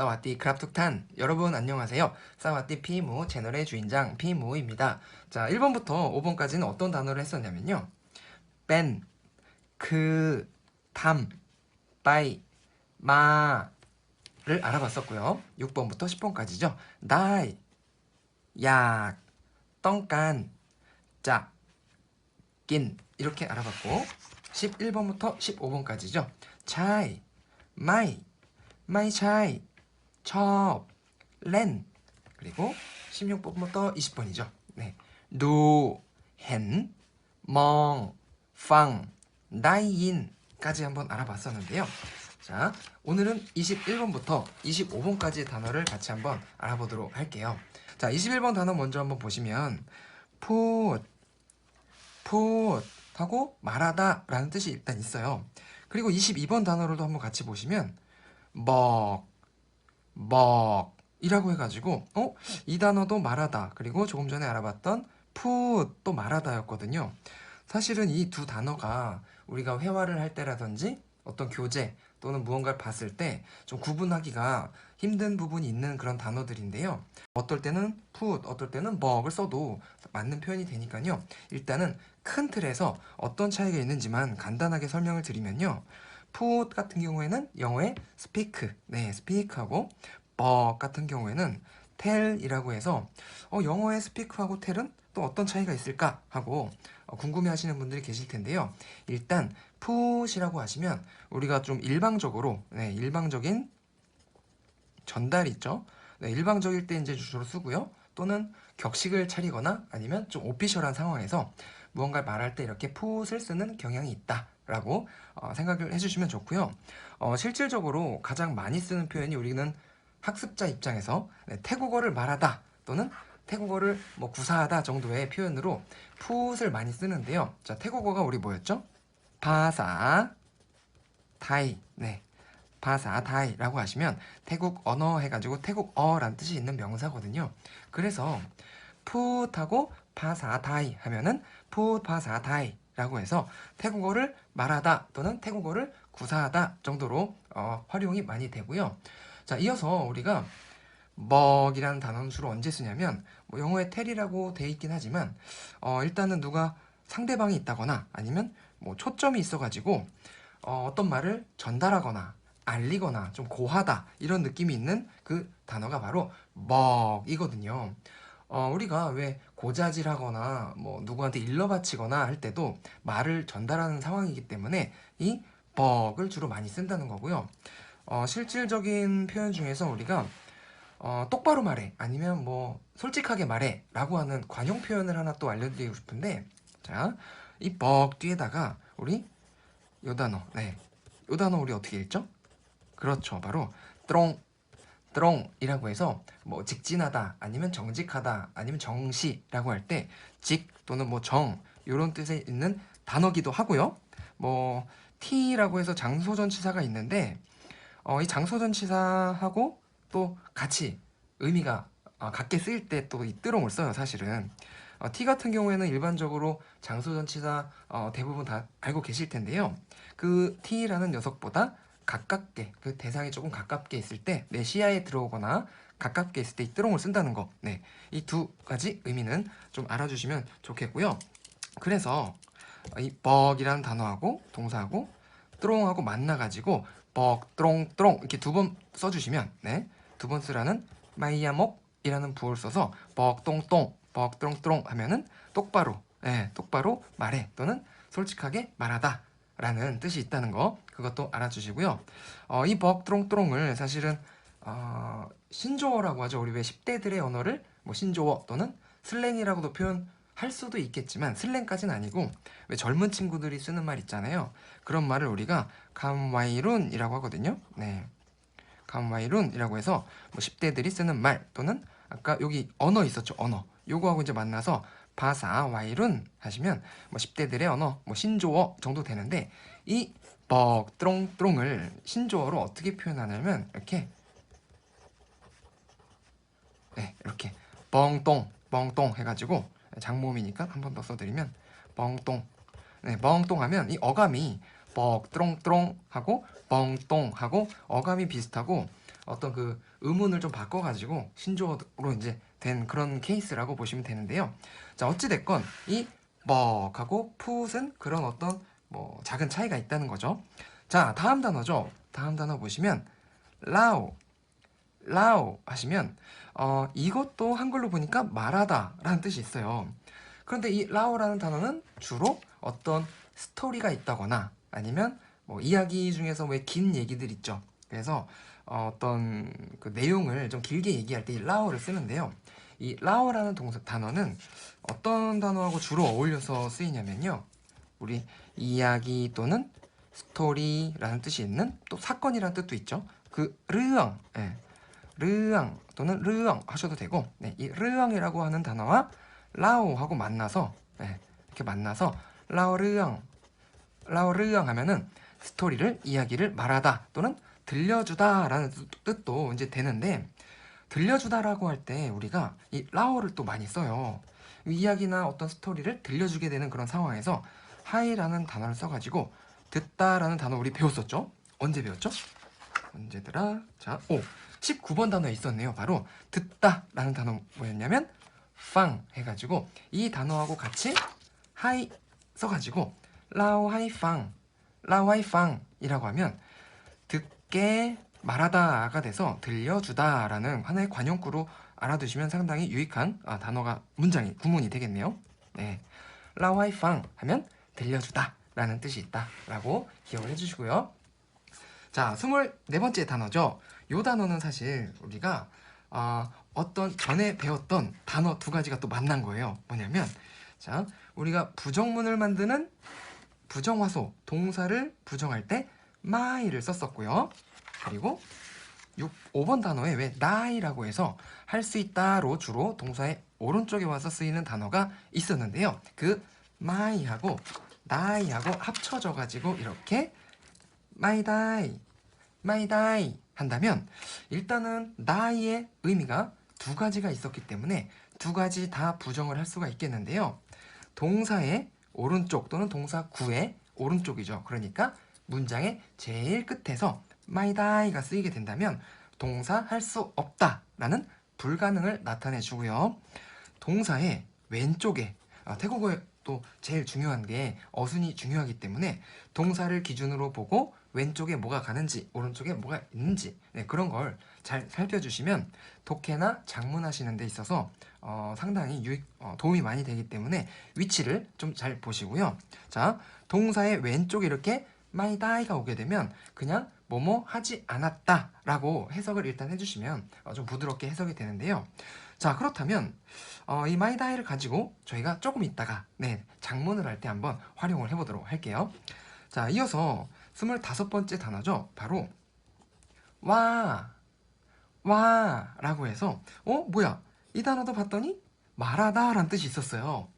사와띠 크랍툭탄. 여러분 안녕하세요. 사와띠 피무 채널의 주인장 피무입니다. 자 1번부터 5번까지는 어떤 단어를 했었냐면요. 뺀, 그, 담, 빠이, 마를 알아봤었고요. 6번부터 10번까지죠. 나이, 약, 떵깐, 짝, 낀 이렇게 알아봤고 11번부터 15번까지죠. 차이, 마이, 마이 차이 첩, 렌 그리고 16번부터 20번이죠. 네. 두, 헨, 멍, 팡, 나이인까지 한번 알아봤었는데요. 자, 오늘은 21번부터 25번까지 단어를 같이 한번 알아보도록 할게요. 자, 21번 단어 먼저 한번 보시면 put, put 하고 말하다 라는 뜻이 일단 있어요. 그리고 22번 단어로도 한번 같이 보시면 먹, 먹이라고 해가지고 어? 이 단어도 말하다. 그리고 조금 전에 알아봤던 put 또 말하다였거든요. 사실은 이 두 단어가 우리가 회화를 할 때라든지 어떤 교재 또는 무언가를 봤을 때 좀 구분하기가 힘든 부분이 있는 그런 단어들인데요. 어떨 때는 put, 어떨 때는 먹을 써도 맞는 표현이 되니까요. 일단은 큰 틀에서 어떤 차이가 있는지만 간단하게 설명을 드리면요 put 같은 경우에는 영어의 speak, 네, speak하고 버 같은 경우에는 tell이라고 해서 어, 영어의 speak하고 tell은 또 어떤 차이가 있을까 하고 어, 궁금해하시는 분들이 계실 텐데요. 일단 put이라고 하시면 우리가 좀 일방적으로 네, 일방적인 전달 있죠. 네, 일방적일 때 이제 주로 쓰고요. 또는 격식을 차리거나 아니면 좀 오피셜한 상황에서 무언가를 말할 때 이렇게 put을 쓰는 경향이 있다. 라고 어, 생각을 해주시면 좋고요. 어, 실질적으로 가장 많이 쓰는 표현이 우리는 학습자 입장에서 네, 태국어를 말하다 또는 태국어를 뭐 구사하다 정도의 표현으로 풋을 많이 쓰는데요. 자, 태국어가 우리 뭐였죠? 바사 타이. 네. 바사 타이라고 하시면 태국 언어 해가지고 태국어란 뜻이 있는 명사거든요. 그래서 풋하고 바사 타이 하면은 풋 바사 타이 라고 해서 태국어를 말하다 또는 태국어를 구사하다 정도로 어, 활용이 많이 되고요. 자, 이어서 우리가 먹이라는 단어는 주로 언제 쓰냐면 뭐 영어에 텔이라고 돼 있긴 하지만 어, 일단은 누가 상대방이 있다거나 아니면 뭐 초점이 있어가지고 어, 떤 말을 전달하거나 알리거나 좀 고하다 이런 느낌이 있는 그 단어가 바로 먹이거든요. 어, 우리가 왜 고자질하거나 뭐 누구한테 일러 바치거나 할 때도 말을 전달하는 상황이기 때문에 이 벅을 주로 많이 쓴다는 거고요. 어, 실질적인 표현 중에서 우리가 어, 똑바로 말해 아니면 뭐 솔직하게 말해 라고 하는 관용 표현을 하나 또 알려드리고 싶은데 자이 벅 뒤에다가 우리 요 단어 네. 요 단어 우리 어떻게 읽죠? 그렇죠 바로 똥롱 이라고 해서 뭐 직진하다 아니면 정직하다 아니면 정시라고 할 때 직 또는 뭐 정 이런 뜻에 있는 단어기도 하고요. 뭐 t라고 해서 장소전치사가 있는데 어, 이 장소전치사하고 또 같이 의미가 어, 같게 쓰일 때 또 이 뜨롱을 써요 사실은 어, t 같은 경우에는 일반적으로 장소전치사 어, 대부분 다 알고 계실 텐데요 그 t라는 녀석보다 가깝게 그 대상이 조금 가깝게 있을 때 내 시야에 들어오거나 가깝게 있을 때 이 뜨롱을 쓴다는 거. 네. 이 두 가지 의미는 좀 알아주시면 좋겠고요. 그래서 이 벅이라는 단어하고 동사하고 뚜롱하고 만나가지고 벅, 뚜롱, 뚜롱 이렇게 두 번 써주시면 네. 두 번 쓰라는 마이야목이라는 부호를 써서 벅, 똥, 똥, 벅, 뚜롱, 뚜롱 하면은 똑바로 네, 똑바로 말해 또는 솔직하게 말하다 라는 뜻이 있다는 거 그것도 알아주시고요. 어, 이 벅 뚜롱뚜롱을 사실은 어, 신조어라고 하죠. 우리 왜 10대들의 언어를 뭐 신조어 또는 슬랭이라고도 표현할 수도 있겠지만 슬랭까지는 아니고 왜 젊은 친구들이 쓰는 말 있잖아요. 그런 말을 우리가 감와이룬이라고 하거든요. 네. 감와이룬이라고 해서 뭐 10대들이 쓰는 말 또는 아까 여기 언어 있었죠. 언어. 요거하고 이제 만나서 바사, 와이룬 하시면 뭐 10대들의 언어, 뭐 신조어 정도 되는데 이 벅, 뚜롱, 뚜롱을 신조어로 어떻게 표현하냐면 이렇게 네, 이렇게 뻥똥, 뻥똥 해가지고 장모음이니까 한 번 더 써드리면 뻥똥. 네, 뻥똥 하면 이 어감이 뚜롱 하고 뻥똥 하고 어감이 비슷하고 어떤 그 의문을 좀 바꿔가지고 신조어로 이제 된 그런 케이스라고 보시면 되는데요. 자 어찌 됐건 이 먹하고 풋은 그런 어떤 뭐 작은 차이가 있다는 거죠. 자 다음 단어죠. 다음 단어 보시면 라오 라오 하시면 어, 이것도 한글로 보니까 말하다 라는 뜻이 있어요. 그런데 이 라오라는 단어는 주로 어떤 스토리가 있다거나 아니면 뭐 이야기 중에서 왜 긴 얘기들 있죠. 그래서 어, 떤 그 내용을 좀 길게 얘기할 때 이 라오를 쓰는데요. 이 라오라는 동사 단어는 어떤 단어하고 주로 어울려서 쓰이냐면요. 우리 이야기 또는 스토리라는 뜻이 있는 또 사건이라는 뜻도 있죠. 그 르엉, 예. 르앙 또는 르엉 하셔도 되고 네, 이 르엉이라고 하는 단어와 라오하고 만나서 네, 이렇게 만나서 라오르엉 라오르엉 하면은 스토리를 이야기를 말하다 또는 들려주다라는 뜻- 뜻도 이제 되는데 들려주다라고 할 때 우리가 이 라오를 또 많이 써요. 이 이야기나 어떤 스토리를 들려주게 되는 그런 상황에서 하이라는 단어를 써가지고 듣다라는 단어 우리 배웠었죠? 언제 배웠죠? 언제더라? 자, 오 19번 단어에 있었네요. 바로 듣다라는 단어 뭐였냐면 팡 해가지고 이 단어하고 같이 하이 써가지고 라오 하이 팡 라오 하이 팡이라고 하면 듣게 말하다가 돼서 들려주다라는 하나의 관용구로 알아두시면 상당히 유익한 아, 단어가 문장이 구문이 되겠네요. 네, 라오 하이 팡 하면 들려주다라는 뜻이 있다라고 기억을 해주시고요. 자, 24번째 단어죠. 요 단어는 사실 우리가 아, 어떤 전에 배웠던 단어 두 가지가 또 만난 거예요. 뭐냐면 자, 우리가 부정문을 만드는 부정화소 동사를 부정할 때 마이를 썼었고요. 그리고 6, 5번 단어에 왜 나이라고 해서 할 수 있다로 주로 동사의 오른쪽에 와서 쓰이는 단어가 있었는데요. 그 마이하고 나이하고 합쳐져 가지고 이렇게 마이다이 마이다이 한다면 일단은 나이의 의미가 두 가지가 있었기 때문에 두 가지 다 부정을 할 수가 있겠는데요. 동사의 오른쪽 또는 동사 구의 오른쪽이죠. 그러니까 문장의 제일 끝에서 마이다이가 쓰이게 된다면 동사 할 수 없다 라는 불가능을 나타내 주고요. 동사의 왼쪽에 아, 태국어에 또 제일 중요한 게 어순이 중요하기 때문에 동사를 기준으로 보고 왼쪽에 뭐가 가는지 오른쪽에 뭐가 있는지 네, 그런 걸 잘 살펴주시면 독해나 작문하시는 데 있어서 어, 상당히 유익, 어, 도움이 많이 되기 때문에 위치를 좀 잘 보시고요. 자, 동사의 왼쪽에 이렇게 마이다이가 오게 되면 그냥 뭐뭐 하지 않았다 라고 해석을 일단 해주시면 어, 좀 부드럽게 해석이 되는데요. 자, 그렇다면 어, 이 마이다이를 가지고 저희가 조금 있다가 네, 작문을 할 때 한번 활용을 해보도록 할게요. 자, 이어서 25번째 단어죠. 바로 와, 와 라고 해서 어? 뭐야? 이 단어도 봤더니 말하다 라는 뜻이 있었어요.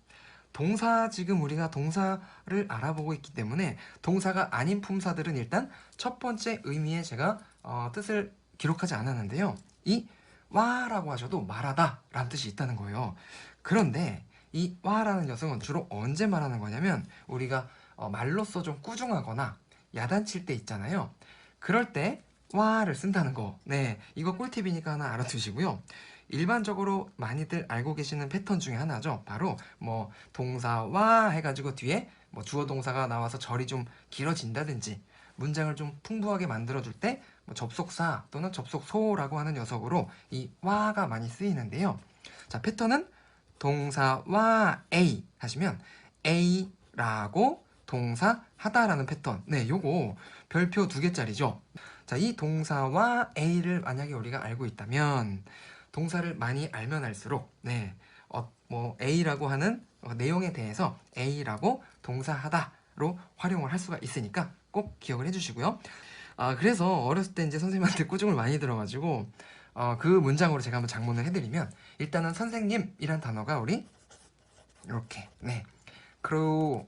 동사 지금 우리가 동사를 알아보고 있기 때문에 동사가 아닌 품사들은 일단 첫 번째 의미에 제가 어, 뜻을 기록하지 않았는데요. 이 와라고 하셔도 말하다 라는 뜻이 있다는 거예요. 그런데 이 와라는 녀석은 주로 언제 말하는 거냐면 우리가 어, 말로써 좀 꾸중하거나 야단칠 때 있잖아요. 그럴 때 와를 쓴다는 거. 네, 이거 꿀팁이니까 하나 알아두시고요. 일반적으로 많이들 알고 계시는 패턴 중에 하나죠. 바로 뭐 동사 와 해가지고 뒤에 뭐 주어 동사가 나와서 절이 좀 길어진다든지 문장을 좀 풍부하게 만들어줄 때 뭐 접속사 또는 접속소라고 하는 녀석으로 이 와가 많이 쓰이는데요. 자 패턴은 동사 와 A 하시면 A라고 동사 하다라는 패턴. 네, 요거 별표 두 개짜리죠. 자, 이 동사와 A를 만약에 우리가 알고 있다면 동사를 많이 알면 알수록 네, 어, 뭐 A라고 하는 어, 내용에 대해서 A라고 동사하다로 활용을 할 수가 있으니까 꼭 기억을 해주시고요. 아, 그래서 어렸을 때 이제 선생님한테 꾸중을 많이 들어가지고 어, 그 문장으로 제가 한번 작문을 해드리면 일단은 선생님이란 단어가 우리 이렇게 네 크루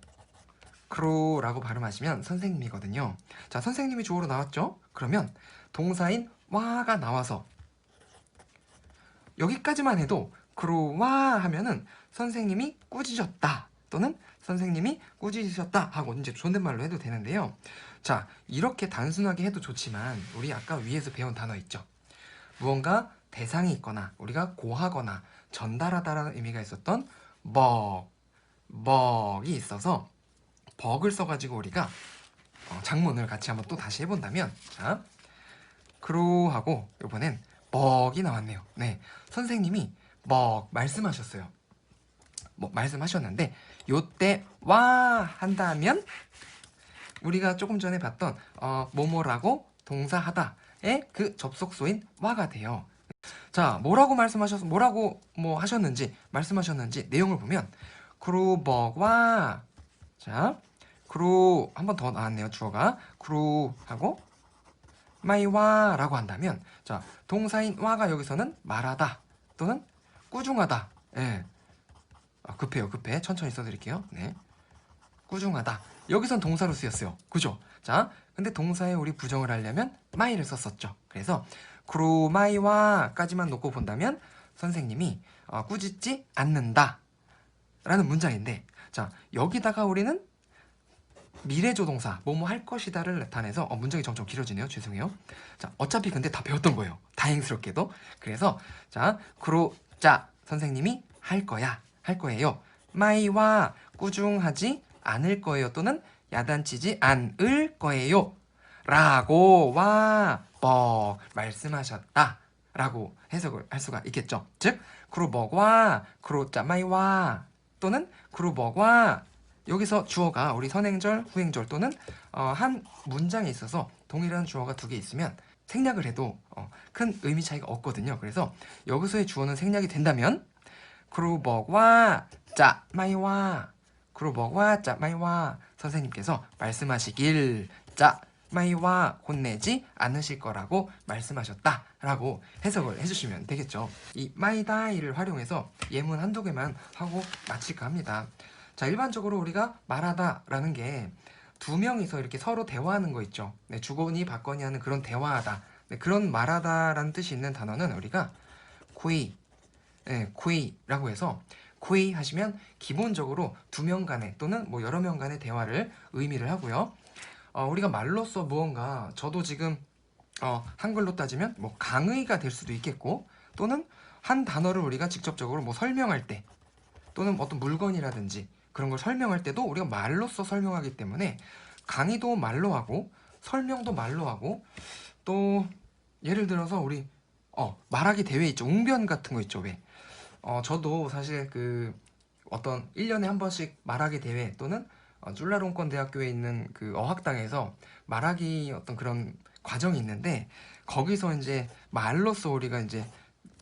크루라고 발음하시면 선생님이거든요. 자, 선생님이 주어로 나왔죠? 그러면 동사인 와가 나와서 여기까지만 해도 크루와 하면은 선생님이 꾸짖었다 또는 선생님이 꾸짖으셨다 하고 이제 존댓말로 해도 되는데요. 자, 이렇게 단순하게 해도 좋지만 우리 아까 위에서 배운 단어 있죠? 무언가 대상이 있거나 우리가 고하거나 전달하다라는 의미가 있었던 먹, 먹이 있어서 벅을 써가지고 우리가 어, 장문을 같이 한번 또 다시 해본다면 자 크로하고 이번엔 먹이 나왔네요. 네 선생님이 먹 말씀하셨어요. 뭐 말씀하셨는데 요때 와 한다면 우리가 조금 전에 봤던 어, 뭐뭐라고 동사하다의 그 접속소인 와가 돼요. 자, 뭐라고 말씀하셔서 뭐라고 뭐 하셨는지 말씀하셨는지 내용을 보면 크루버와 자, 크루 한번 더 나왔네요. 주어가 크루하고 마이와 라고 한다면 자, 동사인 와가 여기서는 말하다 또는 꾸중하다. 예. 아, 급해요. 급해. 천천히 써 드릴게요. 네. 꾸중하다. 여기선 동사로 쓰였어요. 그죠? 자, 근데 동사에 우리 부정을 하려면 마이를 썼었죠. 그래서 크루마이와 까지만 놓고 본다면 선생님이 어, 꾸짖지 않는다 라는 문장인데 자 여기다가 우리는 미래조동사 뭐뭐 할 것이다를 나타내서 어, 문장이 점점 길어지네요. 죄송해요. 자 어차피 근데 다 배웠던 거예요. 다행스럽게도. 그래서 자 크루자 선생님이 할 거야 할 거예요. 마이와 꾸중하지 않을 거예요 또는 야단치지 않을 거예요. 라고 와뻑 말씀하셨다. 라고 해석을 할 수가 있겠죠. 즉 크루버과 크루짜마이와 또는 크루버과 여기서 주어가 우리 선행절, 후행절 또는 어, 한 문장에 있어서 동일한 주어가 두 개 있으면 생략을 해도 어, 큰 의미 차이가 없거든요 그래서 여기서의 주어는 생략이 된다면 크루버과 짜마이와 크루버과 짜마이와 선생님께서 말씀하시길 짜 마이와 혼내지 않으실 거라고 말씀하셨다 라고 해석을 해주시면 되겠죠. 이 마이다이를 활용해서 예문 한두 개만 하고 마칠까 합니다. 자, 일반적으로 우리가 말하다라는 게 두 명이서 이렇게 서로 대화하는 거 있죠. 네, 주거니 받거니 하는 그런 대화하다. 네, 그런 말하다라는 뜻이 있는 단어는 우리가 코이, 네, 코이라고 해서 코이 하시면 기본적으로 두 명 간의 또는 뭐 여러 명 간의 대화를 의미를 하고요. 어, 우리가 말로써 무언가 저도 지금 어, 한글로 따지면 뭐 강의가 될 수도 있겠고 또는 한 단어를 우리가 직접적으로 뭐 설명할 때 또는 어떤 물건이라든지 그런 걸 설명할 때도 우리가 말로써 설명하기 때문에 강의도 말로 하고 설명도 말로 하고 또 예를 들어서 우리 어, 말하기 대회 있죠 웅변 같은 거 있죠 왜 어, 저도 사실 그 어떤 1년에 한 번씩 말하기 대회 또는 어, 쫄라롱권 대학교에 있는 그 어학당에서 말하기 어떤 그런 과정이 있는데 거기서 이제 말로써 우리가 이제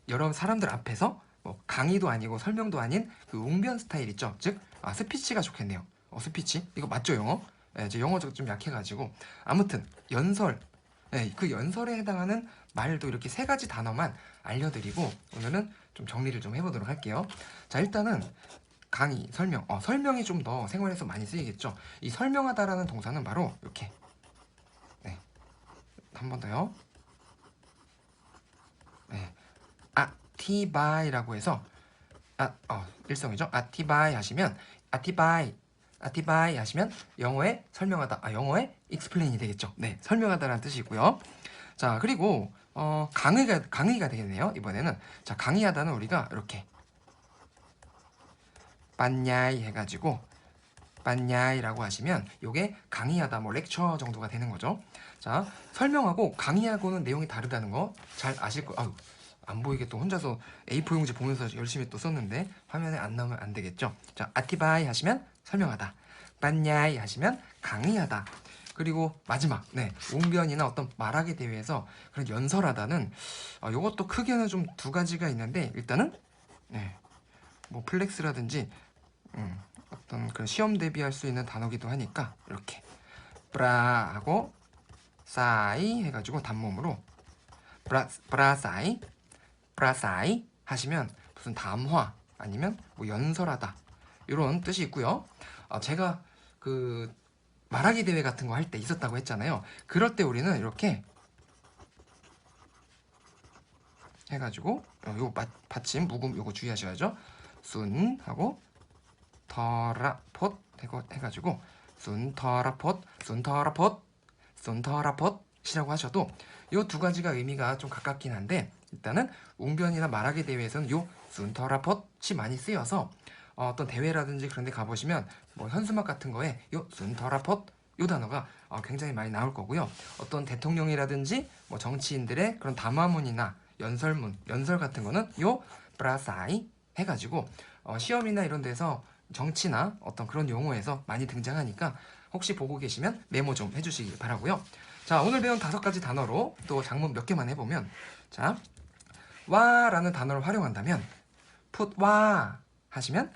여러 사람들 앞에서 뭐 강의도 아니고 설명도 아닌 그 웅변 스타일 있죠. 즉 아, 스피치가 좋겠네요. 어, 스피치 이거 맞죠 영어? 예, 제 영어가 좀 약해가지고 아무튼 연설 예, 그 연설에 해당하는 말도 이렇게 세 가지 단어만 알려드리고 오늘은 좀 정리를 좀 해보도록 할게요. 자 일단은 강의, 설명, 어, 설명이 좀 더 생활에서 많이 쓰이겠죠. 이 설명하다라는 동사는 바로 이렇게 네, 한 번 더요. 네, 아티바이라고 해서 아, 어, 일성이죠. 아티바이 하시면 아티바이, 아티바이 하시면 영어에 설명하다, 아 영어에 explain이 되겠죠. 네, 설명하다라는 뜻이고요. 자 그리고 어, 강의가 강의가 되겠네요. 이번에는 자 강의하다는 우리가 이렇게 반야이 해가지고 반야이라고 하시면 요게 강의하다 뭐 렉처 정도가 되는 거죠. 자 설명하고 강의하고는 내용이 다르다는 거 잘 아실 거. 아유, 안 보이게 또 혼자서 A4 용지 보면서 열심히 또 썼는데 화면에 안 나오면 안 되겠죠. 자 아티바이 하시면 설명하다. 반야이 하시면 강의하다. 그리고 마지막 네 웅변이나 어떤 말하기 대회에서 그런 연설하다는 어, 요것도 크게는 좀 두 가지가 있는데 일단은 네. 뭐 플렉스라든지 음, 어떤 그런 시험 대비할 수 있는 단어기도 하니까 이렇게 브라 하고 사이 해가지고 단몸으로 브라, 브라사이 브라사이 하시면 무슨 담화 아니면 뭐 연설하다. 이런 뜻이 있고요. 어, 제가 그 말하기 대회 같은 거 할 때 있었다고 했잖아요. 그럴 때 우리는 이렇게 해가지고 어, 요 받침 묵음 요거 주의하셔야죠. 순 하고 해고 해가지고 순더라폿 순더라폿 순더라폿이라고 하셔도 이두 가지가 의미가 좀 가깝긴 한데 일단은 웅변이나 말하기 대회에서는 요 순터라폿이 많이 쓰여서 어, 어떤 대회라든지 그런 데 가보시면 뭐 현수막 같은 거에 요 순터라폿 요 단어가 어, 굉장히 많이 나올 거고요. 어떤 대통령이라든지 뭐 정치인들의 그런 담화문이나 연설문, 연설 같은 거는 요 브라사이 해가지고 어, 시험이나 이런 데서 정치나 어떤 그런 용어에서 많이 등장하니까 혹시 보고 계시면 메모 좀 해주시기 바라고요. 자 오늘 배운 다섯 가지 단어로 또 장문 몇 개만 해보면 자 와라는 단어를 활용한다면 put 와 하시면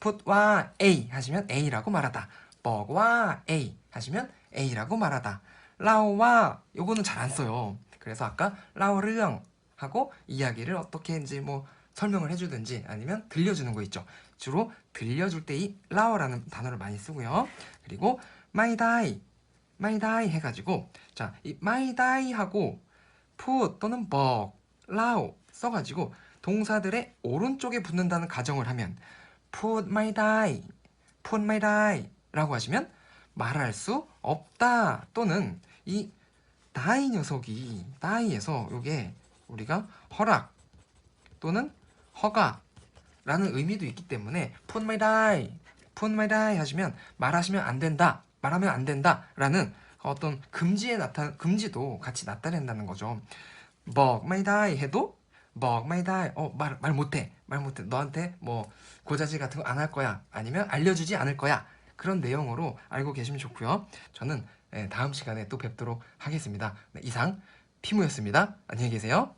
put 와 a 하시면 a라고 말하다. 뻑와 a 하시면 a라고 말하다. 라오 와 요거는 잘 안 써요. 그래서 아까 라오르령 하고 이야기를 어떻게 이제 뭐 설명을 해주든지 아니면 들려주는 거 있죠. 주로 들려줄 때 이 라오라는 단어를 많이 쓰고요. 그리고 마이다이 마이다이 해가지고 자이 마이다이 하고 put 또는 뻑 라오 써가지고 동사들의 오른쪽에 붙는다는 가정을 하면 put my die, put my die 라고 하시면 말할 수 없다 또는 이 die 녀석이 die에서 요게 우리가 허락 또는 허가 라는 의미도 있기 때문에 put my die, put my die 하시면 말하시면 안 된다, 말하면 안 된다 라는 어떤 금지에 나타 금지도 같이 나타낸다는 거죠. 먹 die 해도 먹 die 어말 말 못해 말 못해 너한테 뭐 고자질 같은 거 안 할 거야 아니면 알려주지 않을 거야 그런 내용으로 알고 계시면 좋고요. 저는 예, 다음 시간에 또 뵙도록 하겠습니다. 네, 이상 피무였습니다. 안녕히 계세요.